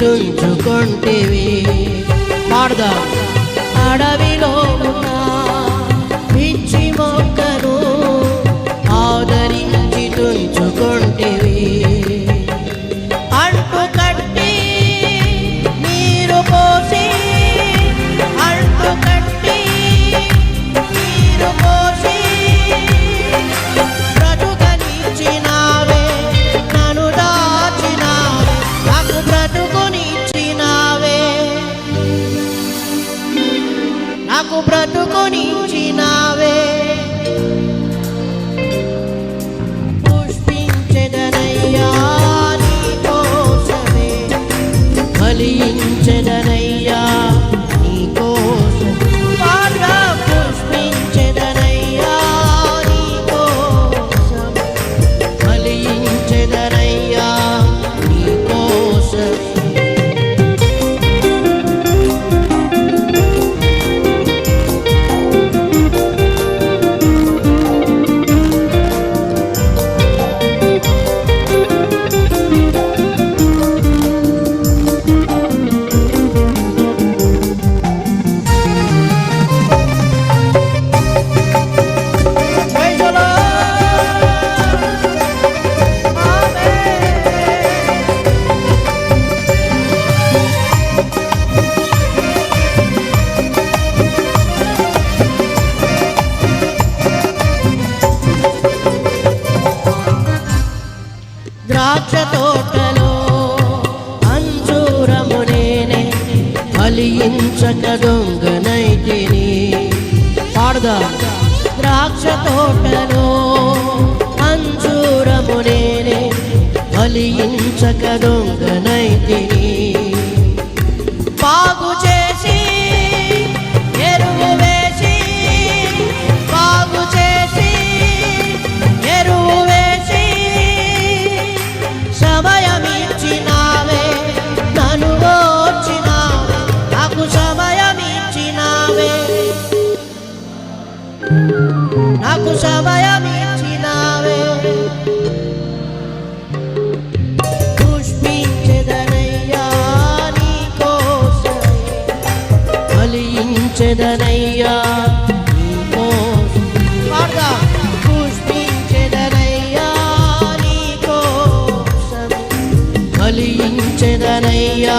తుంచుకుంటేవి ఆడదా అడవిలో ఫలించద చక దొంగనైతిని పాడదా ద్రాక్ష తోటలు నాకు సమయం ఇచ్చినావే పుష్పించదనయ్యా నీ కోసమే ఫలించదనయ్యా ఫలించదనయ్యా